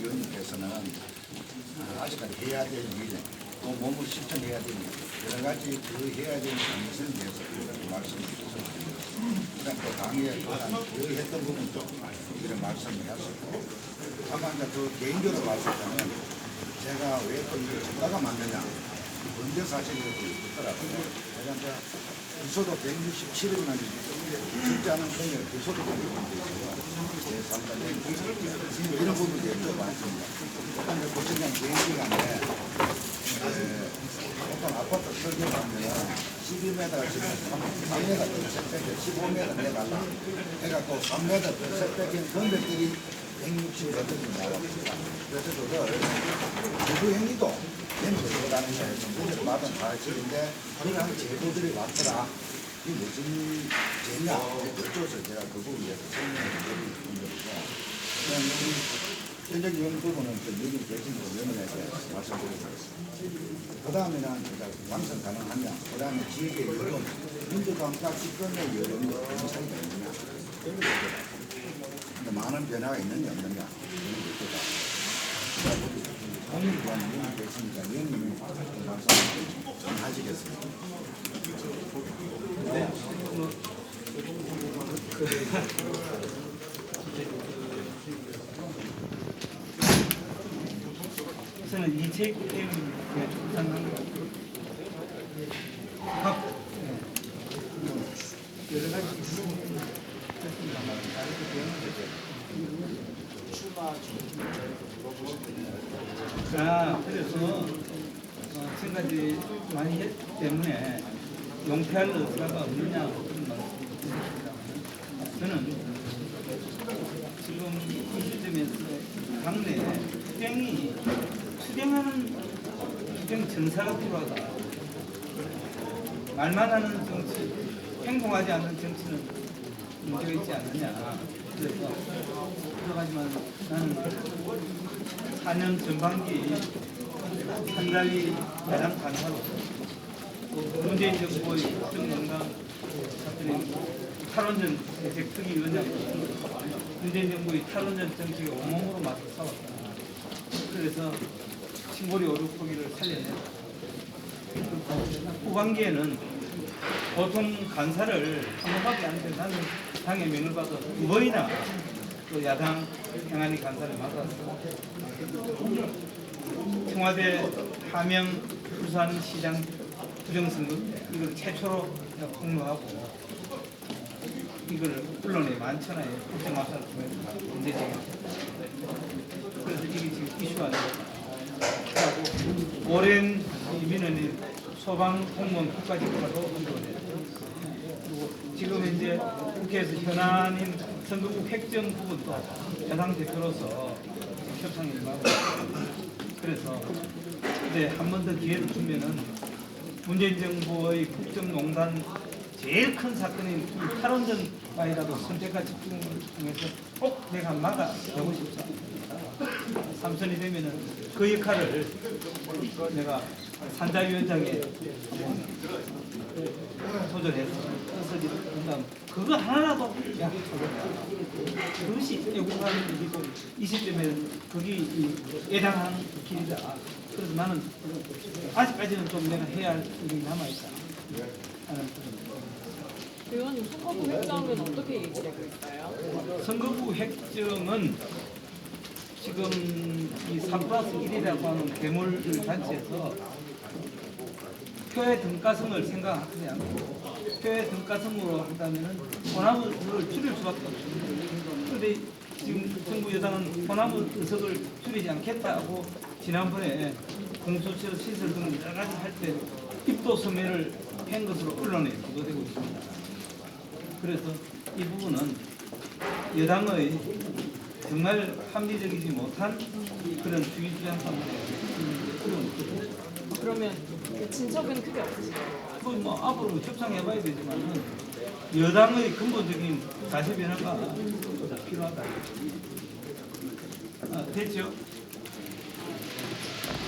위원님께서는 아, 아직까지 해야 될 일, 또 몸을 실천해야 될 일, 여러 가지 그 해야 될 것에 대해서 이런 말씀을 주셨습니다. 그다음 또 당에 그간 그 했던 부분도 이런 말씀을 하셨고, 다만 그 개인적으로 말씀하자면 제가 왜 또 이걸 전가가 맞느냐, 언제 사실이 있더라고요. 제가 이제 기소도 167일만 진짜 않은 성에 기소도 되는 게 있어요. 제 상관에 이런 부분도 여쭤봤습니다. 일단 이제 고천장 개인기관에 어떤 아파트 설계를 하면 12m 지금 3m set백에 15m 내달라 해갖고 3m set백인 건물들이 160m들이 나왔습니다. 그래서 그걸 제도 행위도 거에서 문제를 받은 사실인데 그냥 제도들이 왔더라. 이게 무슨 죄냐? 여쭤서 제가 그 부분에 대해서 설명을 드리는 거고 그냥 우리 부분은 또 여기 계신 위원님에게 말씀드리겠습니다. 그 다음에는 완성 가능하냐, 그 다음에 지역의 여론, 민주당과 집권의 여론이 어떤 차이가 있느냐, 것들. 근데 많은 변화가 있느냐, 없느냐, 이런 것들. 오늘 위한 위원이 계시니까 위원님이 말씀 좀 하시겠습니다. 저는 이책 때문에 상상한 각 여러 가지 아 그래서 어, 지금까지 많이 했기 때문에 용퇴할 의사가 없느냐 그런 말씀드립니다. 저는 지금 이 시점에서 투쟁이 투쟁하는 투쟁 전사가 필요하다. 말만 하는 정치, 행동하지 않는 정치는 문제가 있지 않느냐. 그래서 그러하지만 나는 4년 전반기 한 달이 가장 가능하고 문재인 정부의 국정농단 사건의 탈원전 대책 특위위원장 문재인 정부의 탈원전 정책에 온몸으로 맞서 싸웠다. 그래서 신고리 오륙포기를 살려냈다. 후반기에는 보통 간사를 한 번밖에 안 되는 나는 당의 명을 받아 두 번이나 또 야당 행안위 간사를 맡았어. 청와대 하명 부산시장 부정선거 이걸 최초로 폭로하고 이걸 언론에 많잖아요. 국정마사를 통해서 문제 제기했어요. 그래서 이게 지금 이슈가 되고 오랜 이 민원이 소방 공무원 언도됐죠. 그리고 지금 이제 국회에서 현안인 선거구 획정 부분도 여당 대표로서 협상을 임하고. 그래서 이제 한 번 더 기회를 주면은 문재인 정부의 국정농단 제일 큰 사건인 이 탈원전만이라도 선택과 집중을 통해서 꼭 내가 막아내고 싶다. 삼선이 되면은 그 역할을 내가 산자위원장에 도전해서 써서 그다음 그거 하나라도 야 그것이 애국하는 일이고 이 시점에 그게 이 예당하는 길이다. 그래서 나는 아직까지는 좀 내가 해야 할 일이 남아 있다. 하는 그런 의원님 선거구 획정은 어떻게 얘기되고 있어요? 선거구 획정은 지금 이3 플러스 1이라고 하는 괴물 단체에서 표의 등가성을 생각하지 않고 표의 등가성으로 한다면은 호남을 줄일 수밖에 없습니다. 그런데 지금 정부 여당은 호남 의석을 줄이지 않겠다고 지난번에 공수처 시설 등 여러 가지 할 때 입도 소매를 한 것으로 언론에 보도되고 있습니다. 그래서 이 부분은 여당의 정말 합리적이지 못한 그런 주의 주장 때문에 그런 거죠. 그러면 그 진척은 크게 없으시나요? 그뭐 앞으로 협상해봐야 되지만은 여당의 근본적인 자세 변화가 필요하다. 아, 됐죠?